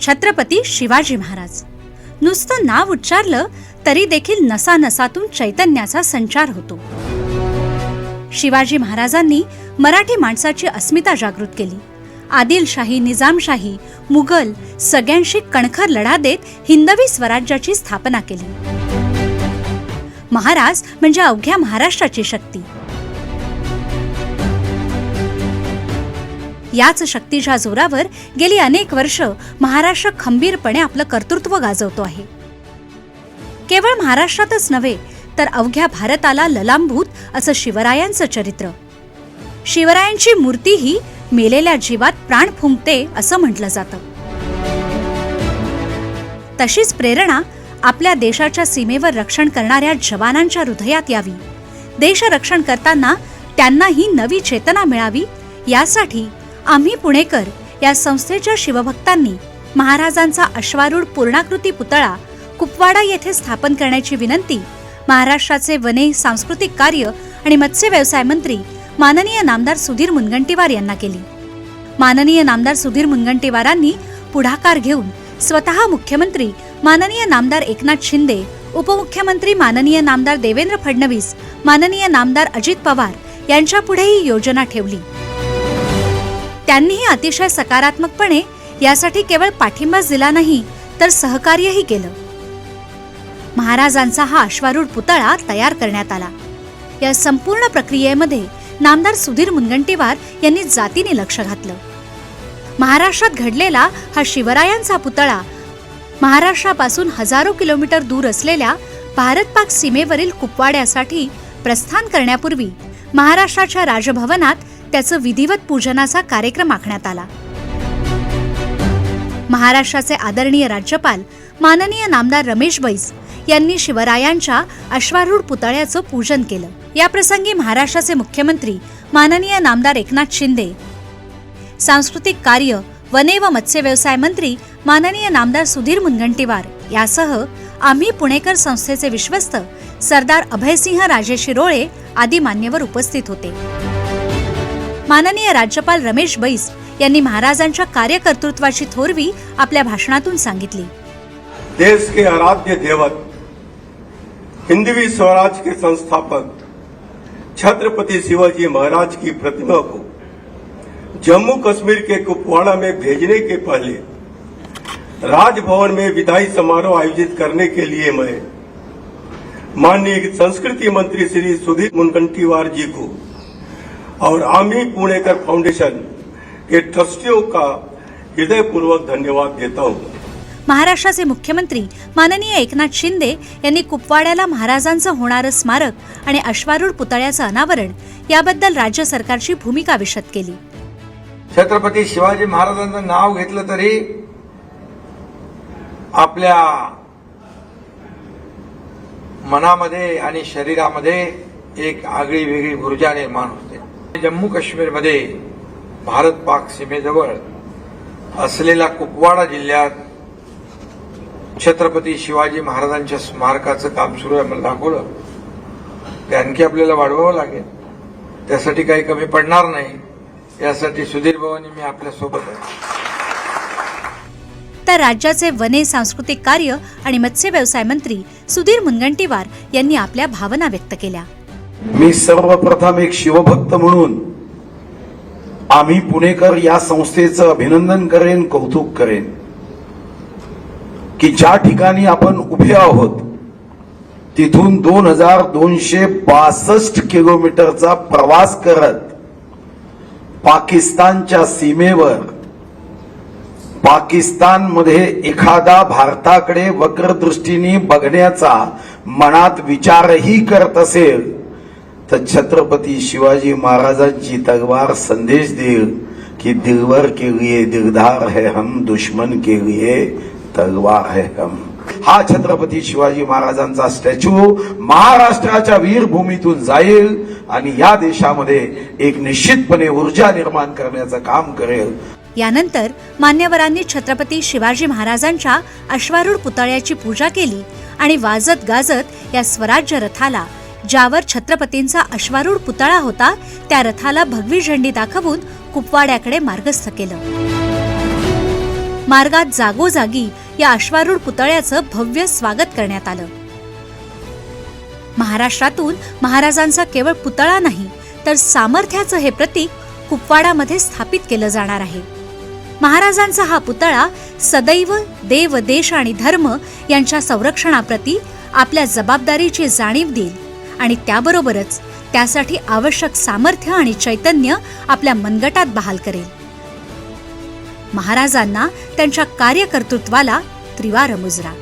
छत्रपती शिवाजी महाराज. नुसतं नाव उच्चारलं तरी देखील नसा नसातून चैतन्याचा संचार होतो. शिवाजी महाराजांनी मराठी माणसाची अस्मिता जागृत केली. आदिलशाही निजामशाही मुघल सगळ्यांशी कणखर लढा देत हिंदवी स्वराज्याची स्थापना केली. महाराज म्हणजे अवघ्या महाराष्ट्राची शक्ती. याच शक्तीच्या जोरावर गेली अनेक वर्ष महाराष्ट्र खंबीरपणे आपलं कर्तृत्व गाजवतो आहे. केवळ महाराष्ट्रातच नव्हे तर अवघ्या भारताला ललांभूत असं शिवरायांचं चरित्र. शिवरायांची मूर्ती ही मेलेल्या जीवात प्राण फुंकते असं म्हटलं जातं. तशीच प्रेरणा आपल्या देशाच्या सीमेवर रक्षण करणाऱ्या जवानांच्या हृदयात यावी. देशरक्षण करताना त्यांनाही नवी चेतना मिळावी यासाठी आम्ही पुणेकर या संस्थेच्या शिवभक्तांनी महाराजांचा अश्वारूढ पूर्णाकृती पुतळा कुपवाडा येथे स्थापन करण्याची विनंती महाराष्ट्राचे वने सांस्कृतिक कार्य आणि मत्स्य व्यवसाय मंत्री माननीय नामदार सुधीर मुनगंटीवार यांना केली. माननीय नामदार सुधीर मुनगंटीवारांनी पुढाकार घेऊन स्वतः मुख्यमंत्री माननीय नामदार एकनाथ शिंदे उपमुख्यमंत्री माननीय नामदार देवेंद्र फडणवीस माननीय नामदार अजित पवार यांच्यापुढेही ही योजना ठेवली. त्यांनीही अतिशय सकारात्मकपणे यासाठी केवळ पाठिंबाच दिला नाही तर सहकार्यही केलं. महाराजांचा हा अश्वारूढ पुतळा तयार करण्यात आला. या संपूर्ण प्रक्रियेमध्ये नामदार सुधीर मुनगंटीवार यांनी जातीने लक्ष घातलं. महाराष्ट्रात घडलेला हा शिवरायांचा पुतळा महाराष्ट्रापासून हजारो किलोमीटर दूर असलेल्या भारत पाक सीमेवरील कुपवाड्यासाठी प्रस्थान करण्यापूर्वी महाराष्ट्राच्या राजभवनात त्याचं विधिवत पूजनाचा कार्यक्रम आखण्यात आला. महाराष्ट्राचे आदरणीय राज्यपाल माननीय नामदार रमेश बैस यांनी शिवरायांच्या अश्वारूढ पुतळ्याचं पूजन केलं. या प्रसंगी महाराष्ट्राचे मुख्यमंत्री माननीय नामदार एकनाथ शिंदे सांस्कृतिक कार्य वने व मत्स्य व्यवसाय मंत्री माननीय नामदार सुधीर मुनगंटीवार यासह आम्ही पुणेकर संस्थेचे विश्वस्त सरदार अभयसिंह राजे शिरोळे आदी मान्यवर उपस्थित होते. माननीय राज्यपाल रमेश बैस यांनी महाराजांच्या कार्यकर्तृत्वाची थोरवी आपल्या भाषणातून सांगितली. देश के आराध्य देवत हिंदवी स्वराज के संस्थापक छत्रपति शिवाजी महाराज की प्रतिमा को जम्मू कश्मीर के कुपवाड़ा में भेजने के पहले राजभवन में विदाई समारोह आयोजित करने के लिए मैं माननीय संस्कृति मंत्री श्री सुधीर मुनगंटीवार जी को और आमी पुणेकर फाउंडेशन के ट्रस्टियों का हृदयपूर्वक धन्यवाद देता हूं। महाराष्ट्राचे मुख्यमंत्री माननीय एकनाथ शिंदे यांनी कुपवाड्याला महाराजांचं होणारं स्मारक आणि अश्वारूढ पुतळ्याचं अनावरण याबद्दल राज्य सरकारची भूमिका विशद केली. छत्रपती शिवाजी महाराजांचं नाव घेतलं तरी आपल्या मनामध्ये आणि शरीरामध्ये एक आगळी वेगळी ऊर्जा निर्माण होते. जम्मू काश्मीरमध्ये भारत पाक सीमेजवळ असलेल्या कुपवाडा जिल्ह्यात छत्रपती शिवाजी महाराजांच्या स्मारकाचं काम सुरू आहे मला दाखवलं. ते आणखी आपल्याला वाढवावं लागेल. त्यासाठी काही कमी पडणार नाही. यासाठी सुधीर भवानी मी आपल्यासोबत आहे. तर राज्याचे वने सांस्कृतिक कार्य आणि मत्स्य व्यवसाय मंत्री सुधीर मुनगंटीवार यांनी आपल्या भावना व्यक्त केल्या. मी सर्वप्रथम एक शिवभक्त म्हणून आम्ही पुणेकर या संस्थेचं अभिनंदन करेन कौतुक करेन की ज्या ठिकाणी आपण उभे आहोत तिथून दोन हजार दोनशे बासष्ट किलोमीटरचा प्रवास करत पाकिस्तानच्या सीमेवर पाकिस्तानमध्ये एखादा भारताकडे वक्रदृष्टीने बघण्याचा मनात विचारही करत असेल तर छत्रपती शिवाजी महाराजांची तलवार संदेश देईल की दिलवर के लिए दिलदार है हम दुश्मन के लिए तलवार है हम. हा छत्रपती शिवाजी महाराजांचा स्टॅच्यू महाराष्ट्राच्या वीरभूमीतून जाईल आणि या देशामध्ये एक निश्चितपणे ऊर्जा निर्माण करण्याचं काम करेल. यानंतर मान्यवरांनी छत्रपती शिवाजी महाराजांच्या अश्वारूढ पुतळ्याची पूजा केली आणि वाजत गाजत या स्वराज्य रथाला ज्यावर छत्रपतींचा अश्वारूढ पुतळा होता त्या रथाला भगवी झेंडी दाखवून कुपवाड्याकडे मार्गस्थ केलं. मार्गात जागोजागी या अश्वारूढ पुतळ्याचं भव्य स्वागत करण्यात आलं. महाराष्ट्रातून महाराजांचा केवळ पुतळा नाही तर सामर्थ्याचं हे प्रतीक कुपवाडामध्ये स्थापित केलं जाणार आहे. महाराजांचा हा पुतळा सदैव देव देश आणि धर्म यांच्या संरक्षणाप्रती आपल्या जबाबदारीची जाणीव देईल. आणि त्याबरोबरच त्यासाठी आवश्यक सामर्थ्य आणि चैतन्य आपल्या मनगटात बहाल करेल. महाराजांना त्यांच्या कार्यकर्तृत्वाला त्रिवार मुजरा.